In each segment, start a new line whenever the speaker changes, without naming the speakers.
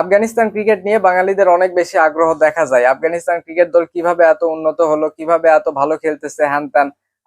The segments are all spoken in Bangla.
আফগানিস্তান ক্রিকেট নিয়ে বাঙালিদের অনেক বেশি আগ্রহ দেখা যায়। আফগানিস্তান ক্রিকেট দল কীভাবে এত উন্নত হলো, কীভাবে এত ভালো খেলতেছে হ্যান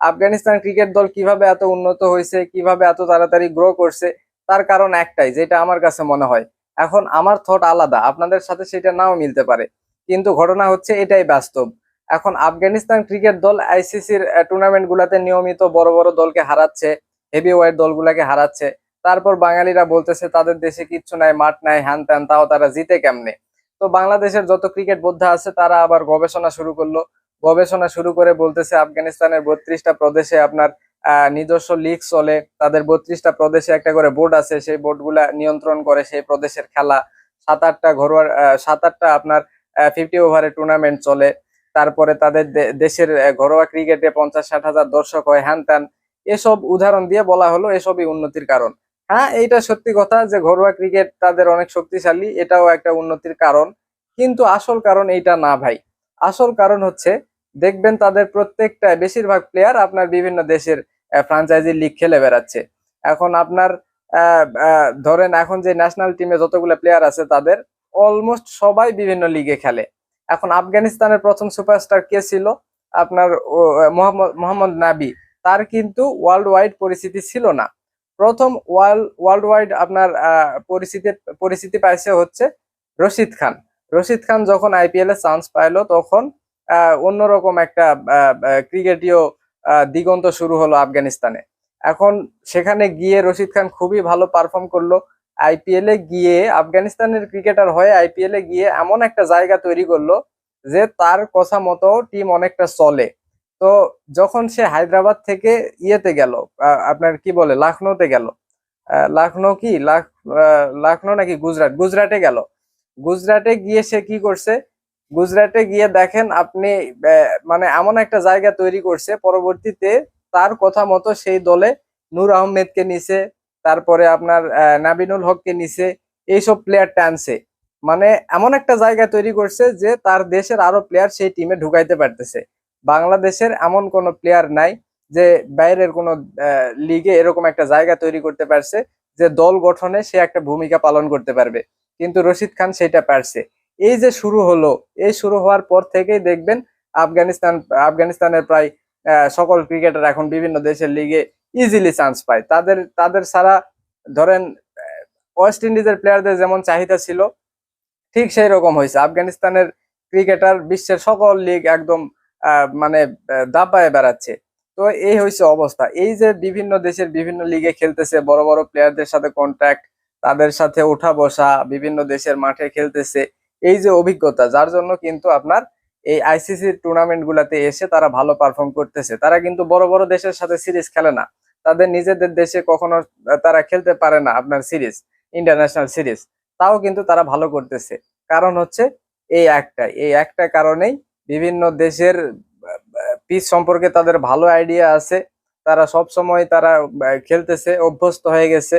আফগানিস্তান ক্রিকেট দল কীভাবে এত উন্নত হয়েছে, কীভাবে এত তাড়াতাড়ি গ্রো করছে, তার কারণ একটাই, যেটা আমার কাছে মনে হয়। এখন আমার থট আলাদা, আপনাদের সাথে সেটা নাও মিলতে পারে। কিন্তু ঘটনা হচ্ছে এটাই বাস্তব। এখন আফগানিস্তান ক্রিকেট দল আইসিসির টুর্নামেন্ট গুলাতে নিয়মিত বড় বড় দলকে হারাচ্ছে হেভি ওয়েট দলগুলাকে হারাচ্ছে। তারপর বাঙালিরা বলতেছে তাদের দেশে কিচ্ছু নাই মাঠ নাই হ্যান ত্যান তাও তারা জিতে কেমনে? তো বাংলাদেশের যত ক্রিকেট বোদ্ধা আছে তারা আবার গবেষণা শুরু করল। গবেষণা শুরু করে বলতেছে আফগানিস্তানের বত্রিশটা প্রদেশে আপনার নিজস্ব লিগ চলে। তাদের বত্রিশটা প্রদেশে একটা করে বোর্ড আছে সেই বোর্ডগুলা নিয়ন্ত্রণ করে সেই প্রদেশের খেলা। সাত আটটা ঘরোয়া আহ, সাত আটটা আপনার ফিফটি ওভারের টুর্নামেন্ট চলে। তারপরে তাদের দেশের ঘরোয়া ক্রিকেটে পঞ্চাশ ষাট হাজার দর্শক হয় হ্যান ত্যান। এসব উদাহরণ দিয়ে বলা হলো এসবই উন্নতির কারণ। হ্যাঁ এইটা সত্যি কথা যে ঘরোয়া ক্রিকেট তাদের অনেক শক্তিশালী, এটাও একটা উন্নতির কারণ। কিন্তু আসল কারণ এইটা না ভাই। আসল কারণ হচ্ছে, দেখবেন তাদের প্রত্যেকটা, বেশিরভাগ প্লেয়ার আপনার বিভিন্ন দেশের ফ্রাঞ্চাইজি লিগ খেলে বেড়াচ্ছে। এখন আপনার ধরেন এখন যে ন্যাশনাল টিমে যতগুলো প্লেয়ার আছে তাদের অলমোস্ট সবাই বিভিন্ন লিগে খেলে। এখন আফগানিস্তানের প্রথম সুপারস্টার কে ছিল? আপনার মোহাম্মদ মোহাম্মদ নাবি। তার কিন্তু ওয়ার্ল্ড ওয়াইড পরিস্থিতি ছিল না। প্রথম ওয়ার্ল্ড ওয়ার্ল্ড ওয়াইড আপনার আহ, পরিস্থিতি পরিস্থিতি পাইছে হচ্ছে রশিদ খান। রশিদ খান যখন আইপিএল এ চান্স পাইলো তখন অন্যরকম একটা ক্রিকেটীয় দিগন্ত শুরু হলো আফগানিস্তানে। এখন সেখানে গিয়ে রশিদ খান খুবই ভালো পারফর্ম করল। আইপিএল এ গিয়ে আফগানিস্তানের ক্রিকেটার হয়ে আইপিএল এ গিয়ে এমন একটা জায়গা তৈরি করল যে তার কথা মতো টিম অনেকটা চলে। তো যখন সে হায়দ্রাবাদ থেকে ইয়েতে গেল আপনার কি বলে, লখনৌতে গেল লখনৌ কি, লাখ লখনৌ নাকি গুজরাট, গুজরাটে গেল। গুজরাটে গিয়ে সে কি করছে, গুজরাটে গিয়ে দেখেন আপনি মানে এমন একটা জায়গা তৈরি করছে, পরবর্তীতে তার কথা মতো সেই দলে নূর আহমেদকে নিছে, তারপরে আপনার নাবিনুল হককে নিছে, এইসব প্লেয়ার টানছে। মানে এমন একটা জায়গা তৈরি করছে যে তার দেশের আরও প্লেয়ার সেই টিমে ঢুকাইতে পারতেছে। বাংলাদেশের এমন কোনো প্লেয়ার নাই যে বাইরের কোনো লিগে এরকম একটা জায়গা তৈরি করতে পারছে যে দল গঠনে সে একটা ভূমিকা পালন করতে পারবে। কিন্তু রশিদ খান সেটা পারছে। এই যে শুরু হলো, এই শুরু হওয়ার পর থেকেই দেখবেন আফগানিস্তান, আফগানিস্তানের প্রায় সকল ক্রিকেটার এখন বিভিন্ন দেশের লিগে ইজিলি চান্স পায়। তাদের তাদের ছাড়া ধরেন ওয়েস্ট ইন্ডিজের প্লেয়ারদের যেমন চাহিদা ছিল, ঠিক সেই রকম হয়েছে। আফগানিস্তানের ক্রিকেটার বিশ্বের সকল লিগ একদম মানে দাপায় বেড়াচ্ছে। তো এই হয়েছে অবস্থা। এই যে বিভিন্ন দেশের বিভিন্ন লিগে খেলতেছে, বড় বড় প্লেয়ারদের সাথে কন্ট্যাক্ট তাদের সাথে ওঠা বসা, বিভিন্ন দেশের মাঠে খেলতেছে, এই যে অভিজ্ঞতা, যার জন্য কিন্তু আপনার এই আইসিসি টুর্নামেন্ট গুলাতে এসে তারা ভালো পারফর্ম করতেছে। তারা কিন্তু বড় বড় দেশের সাথে সিরিজ খেলে না। তাদের নিজেদের দেশে কখনো তারা খেলতে পারে না আপনার সিরিজ ইন্টারন্যাশনাল সিরিজ তাও কিন্তু তারা ভালো করতেছে। কারণ হচ্ছে এই একটা। এই একটা কারণেই বিভিন্ন দেশের পিচ সম্পর্কে তাদের ভালো আইডিয়া আছে। তারা সব সময় তারা খেলতেছে, অভ্যস্ত হয়ে গেছে।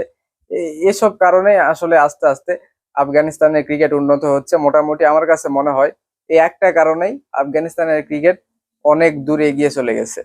এসব কারণে আসলে আস্তে আস্তে আফগানিস্তানের ক্রিকেট উন্নত হচ্ছে। মোটামুটি আমার কাছে মনে হয়, এই একটা কারণেই আফগানিস্তানের ক্রিকেট অনেক দূরে এগিয়ে চলে গেছে।